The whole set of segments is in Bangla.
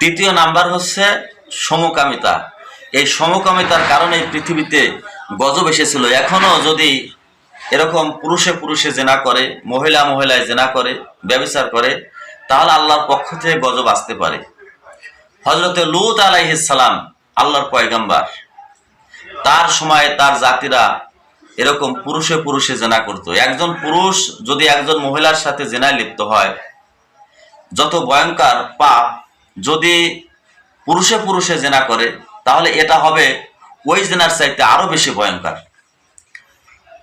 তৃতীয় নাম্বার হচ্ছে সমকামিতা। এই সমকামিতার কারণে পৃথিবীতে গজব এসেছিল। এখনও যদি এরকম পুরুষে পুরুষে জেনা করে, মহিলা মহিলায় জেনা করে, ব্যবচার করে, তাহলে আল্লাহর পক্ষ থেকে গজব আসতে পারে। হজরতে লুত আলাইহিসালাম আল্লাহর পয়গাম্বার। তার সময় তার জাতিরা এরকম পুরুষে পুরুষে জেনা করত। একজন পুরুষ যদি একজন মহিলার সাথে জেনায় লিপ্ত হয়, যত ভয়ঙ্কর পাপ যদি পুরুষে পুরুষে জেনা করে, তাহলে এটা হবে ওই জেনার চাইতে আরও বেশি ভয়ঙ্কর।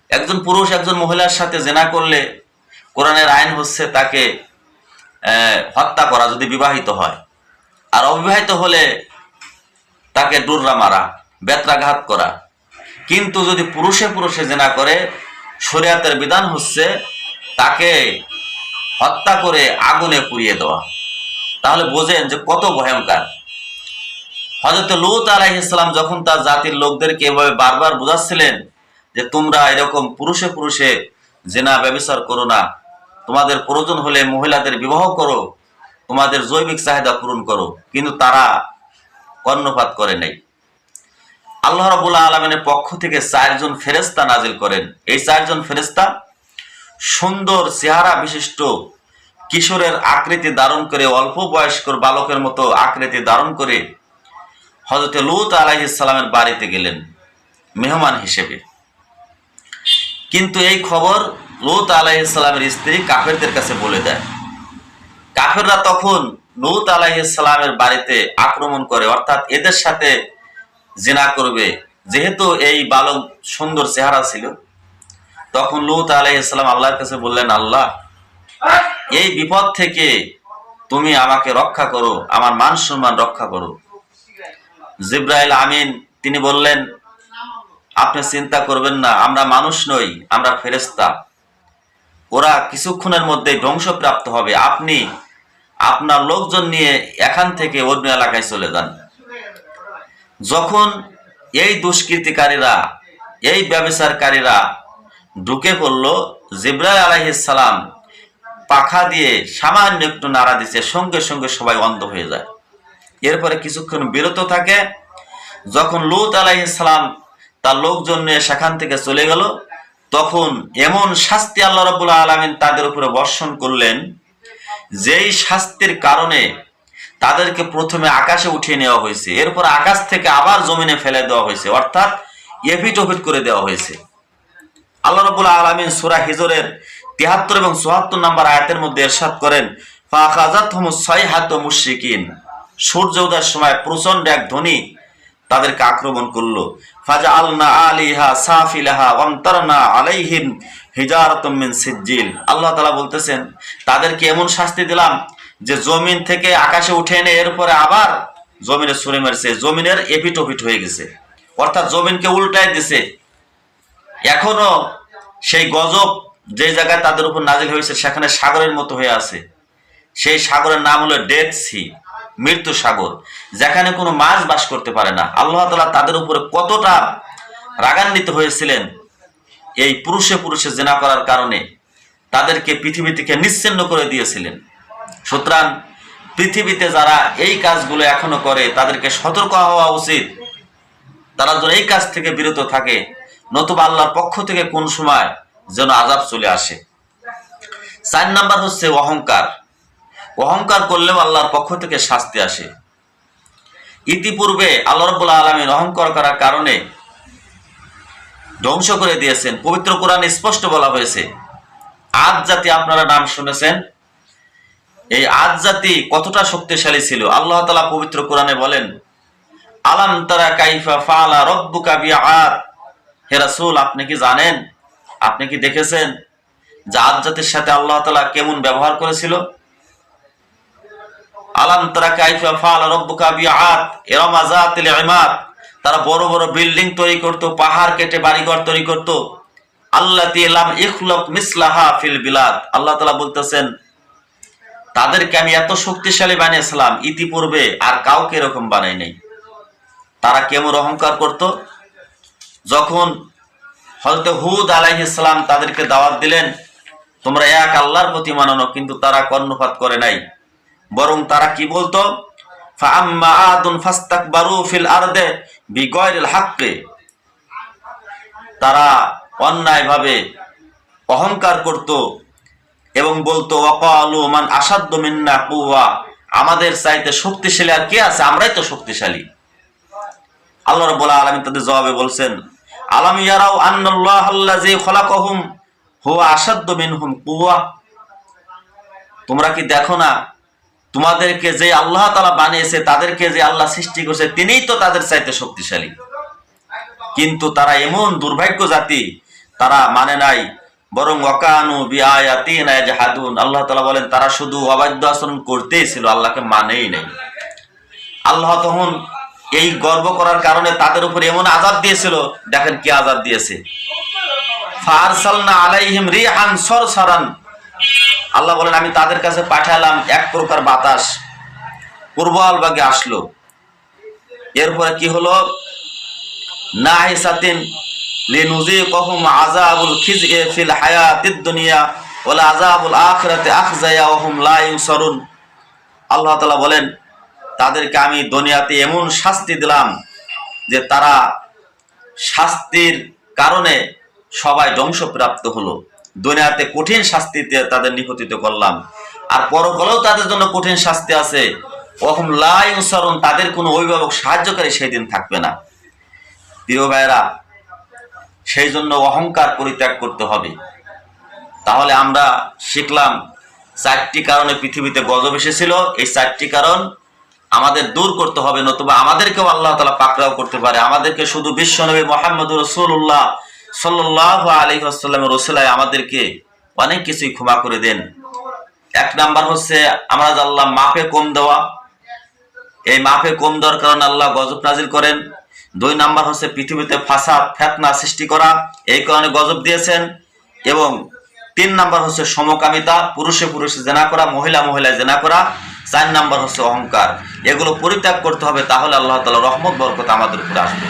একজন পুরুষ একজন মহিলার সাথে জেনা করলে কোরআনের আইন হচ্ছে তাকে হত্যা করা যদি বিবাহিত হয়। আর অবিবাহিত হলে তাকে ডুররা মারা, বেত্রাঘাত করা। কিন্তু যদি পুরুষে পুরুষে জেনা করে, শরিয়াতের বিধান হচ্ছে তাকে হত্যা করে আগুনে পুড়িয়ে দেওয়া। তাহলে বোঝেন যে কত ভয়ঙ্কর। হজরত লুত আলাইহিসসালাম যখন তার জাতির লোকদেরকে এভাবে বারবার বোঝাচ্ছিলেন যে তোমরা এরকম পুরুষে পুরুষে জেনা ব্যবচার করো না, তোমাদের প্রয়োজন হলে মহিলাদের বিবাহ করো, তোমাদের জৈবিক চাহিদা পূরণ করো, কিন্তু তারা কর্ণপাত করে নাই। আল্লাহ রাবুল্লাহ আলমিনের পক্ষ থেকে চারজন ফেরেস্তা নাজিল করেন। এই চারজন ফেরেস্তা সুন্দর চেহারা বিশিষ্ট কিশোরের আকৃতি ধারণ করে অল্প বয়স্কর বালকের মতো আকৃতি ধারণ করে হজরত লুত আলাইসালামের বাড়িতে গেলেন, মেহমান হিসেবে। কিন্তু এই খবর লুত আলাইসালামের স্ত্রী কাফেরদের কাছে বলে দেয়। কাফেররা তখন লুত আলাইসালামের বাড়িতে আক্রমণ করে, অর্থাৎ এদের সাথে জেনা করবে। যেহেতু এই বালক সুন্দর চেহারা ছিল, তখন লুত আলাইসালাম আল্লাহর কাছে বললেন, আল্লাহ এই বিপদ থেকে তুমি আমাকে রক্ষা করো, আমার মান সম্মান রক্ষা করো। জিব্রাইল আমিন, তিনি বললেন, আপনি চিন্তা করবেন না, আমরা মানুষ নই, আমরা ফেরেস্তা ওরা কিছুক্ষণের মধ্যে ধ্বংসপ্রাপ্ত হবে। আপনি আপনার লোকজন নিয়ে এখান থেকে অন্য এলাকায় চলে যান। যখন এই দুষ্কৃতিকারীরা, এই ব্যবসারকারীরা ঢুকে পড়ল, জিব্রাইল আলাইহিসসালাম পাখা দিয়ে সামান্য একটু নাড়া দিচ্ছে সঙ্গে সঙ্গে সবাই অন্ধ হয়ে যায়। এরপরে কিছুক্ষণ বিরত থাকে। যখন লুত আলাইহিসসালাম তার লোকজন নিয়ে সেখান থেকে চলে গেল, তখন এমন শাস্তি আল্লাহ রবুল্লাহ আলমিন তাদের উপরে বর্ষণ করলেন, যেই শাস্তির কারণে তাদেরকে প্রথমে আকাশে উঠিয়ে নেওয়া হয়েছে, এরপর আকাশ থেকে আবার জমিনে ফেলে দেওয়া হয়েছে, অর্থাৎ এফিট ওফিট করে দেওয়া হয়েছে। আল্লাহ রবুল্লাহ আলমিন সুরা হিজরের তিহাত্তর এবং চুয়াত্তর নম্বর আয়াতের মধ্যে এরশাদ করেন ফাখাজাত ছয় হাত মুশরিকিন। সূর্য উদয়ের সময় প্রচণ্ড এক ধ্বনি তাদেরকে আক্রমণ করল। ফাজা আলনা আলিহা সাফিলাহা অন্তরনা আলাইহিম হিজারতুম মিন সিজ্জিল। আল্লাহ তাআলা বলতেছেন, তাদেরকে এমন শাস্তি দিলাম যে জমিন থেকে আকাশে উঠে এনে এরপরে আবার জমিনে ছুঁড়ে মেরেছে। জমিনের এপিট ওপিট হয়ে গেছে। অর্থাৎ জমিনকে উল্টায় দিছে। এখনও সেই গজব যে জায়গায় তাদের উপর নাজিল হয়েছে, সেখানে সাগরের মতো হয়ে আছে। সেই সাগরের নাম হলো ডেড সি মৃত্যু সাগর, যেখানে কোনো মাছ বাস করতে পারে না। আল্লাহ তালা তাদের উপরে কতটা রাগান্বিত হয়েছিলেন এই পুরুষে পুরুষে জেনা করার কারণে, তাদেরকে পৃথিবী থেকে নিশ্চিন্ন করে দিয়েছিলেন। সুতরাং পৃথিবীতে যারা এই কাজগুলো এখনও করে, তাদেরকে সতর্ক হওয়া উচিত। তারা যেন এই কাজ থেকে বিরত থাকে, নতুবা আল্লাহর পক্ষ থেকে কোন সময় যেন আজাব চলে আসে। চার নাম্বার হচ্ছে অহংকার। অহংকার করলেও আল্লাহর পক্ষ থেকে শাস্তি আসে। ইতিপূর্বে আল্লাহ রব্বুল্লাহ আলমিন অহংকার করার কারণে ধ্বংস করে দিয়েছেন। পবিত্র কোরআন স্পষ্ট বলা হয়েছে, আজ জাতি আপনারা নাম শুনেছেন। এই আজ জাতি কতটা শক্তিশালী ছিল? আল্লাহ তালা পবিত্র কোরআনে বলেন, আলাম তারা কাইফা ফালা রব্বু বিআদ? হে রাসূল, আপনি কি জানেন? আপনি কি দেখেছেন? আজ জাতির সাথে আল্লাহ তালা কেমন ব্যবহার করেছিল? আলাম তারা কাইফা ফাল রব্বুকা তারা বড় বড় বিল্ডিং তৈরি করত, পাহাড় কেটে বাড়িঘর তৈরি করত। আল্লাহ লাম ইখলক মিসলাহা ফিল বিলাদ। আল্লাহ বলতেছেন, তাদেরকে আমি এত শক্তিশালী বানিয়েছিলাম, ইতিপূর্বে আর কাউকে এরকম বানাই নাই। তারা কেমন অহংকার করত? যখন হয়তো হুদ আলাইহিসসালাম তাদেরকে দাওয়াত দিলেন, তোমরা এক আল্লাহর প্রতি মানানো, কিন্তু তারা কর্ণপাত করে নাই। বরং তারা কি বলতো? তারা অন্যায়ভাবে অহংকার করত এবং বলতো, ওয়াকালু মান আসাদ্দ মিন্না কুওয়া। আমাদের চাইতে শক্তিশালী আর কে আছে? আমরাই তো শক্তিশালী। আল্লাহ রাব্বুল আলামিন তাদের জবাবে বলছেন আলাম ইয়ারাও আন্নাল্লাহ আল্লাযী খলাকাহুম, হুয়া মিনহুম কুওয়া। তোমরা কি দেখো না, তোমাদেরকে যে আল্লাহ তাআলা বানিয়েছে, তাদেরকে যে আল্লাহ সৃষ্টি করেছে, তিনিই তো তাদের চাইতে শক্তিশালী। কিন্তু তারা এমন দুর্ভাগ্য জাতি, তারা মানে নাই, বরং বিআয়াতিনা ইয়াজহাদুন। আল্লাহ তালা বলেন, তারা শুধু অবাধ্য আচরণ করতেই ছিল, আল্লাহকে মানেই নাই। আল্লাহ তখন এই গর্ব করার কারণে তাদের উপর এমন আজাদ দিয়েছিল, দেখেন কি আজাদ দিয়েছে। আল্লাহ বলেন, আমি তাদের কাছে পাঠালাম এক প্রকার বাতাস। পূর্বাল বাগে আসলো। এরপরে কি হলো? খিজই ফিল দুনিয়া লা আল্লাহ বলেন তাদেরকে আমি দুনিয়াতে এমন শাস্তি দিলাম যে তারা শাস্তির কারণে সবাই ধ্বংসপ্রাপ্ত হলো। দুনিয়াতে কঠিন শাস্তিতে তাদের নিপতিত করলাম। আর পরকালেও তাদের জন্য কঠিন শাস্তি আছে। ওহম লা ইউসারুন তাদের কোনো অভিভাবক সাহায্যকারী সেই দিন থাকবে না। প্রিয় ভাইরা সেই জন্য অহংকার পরিত্যাগ করতে হবে। তাহলে আমরা শিখলাম চারটি কারণে পৃথিবীতে গজব এসেছিল। এই চারটি কারণ আমাদের দূর করতে হবে, নতুবা আমাদেরকেও আল্লাহ তালা পাকড়াও করতে পারে। আমাদেরকে শুধু বিশ্বনবী মোহাম্মদ রসুল্লাহ সাল্লাহ আলী আসাল্লামের রসুলায় আমাদেরকে অনেক কিছুই ক্ষমা করে দেন। এক নাম্বার হচ্ছে, আমরা জানলাম মাপে কম দেওয়া। এই মাপে কম দেওয়ার কারণে আল্লাহ গজব নাজিল করেন। দুই নাম্বার হচ্ছে, পৃথিবীতে ফাসাদ, ফেতনা সৃষ্টি করা, এই কারণে গজব দিয়েছেন। এবং তিন নাম্বার হচ্ছে, সমকামিতা, পুরুষে পুরুষে জেনা করা, মহিলা মহিলা জেনা করা। চার নাম্বার হচ্ছে অহংকার। এগুলো পরিত্যাগ করতে হবে, তাহলে আল্লাহ তালা রহমত, বরকত আমাদের উপরে আসবে।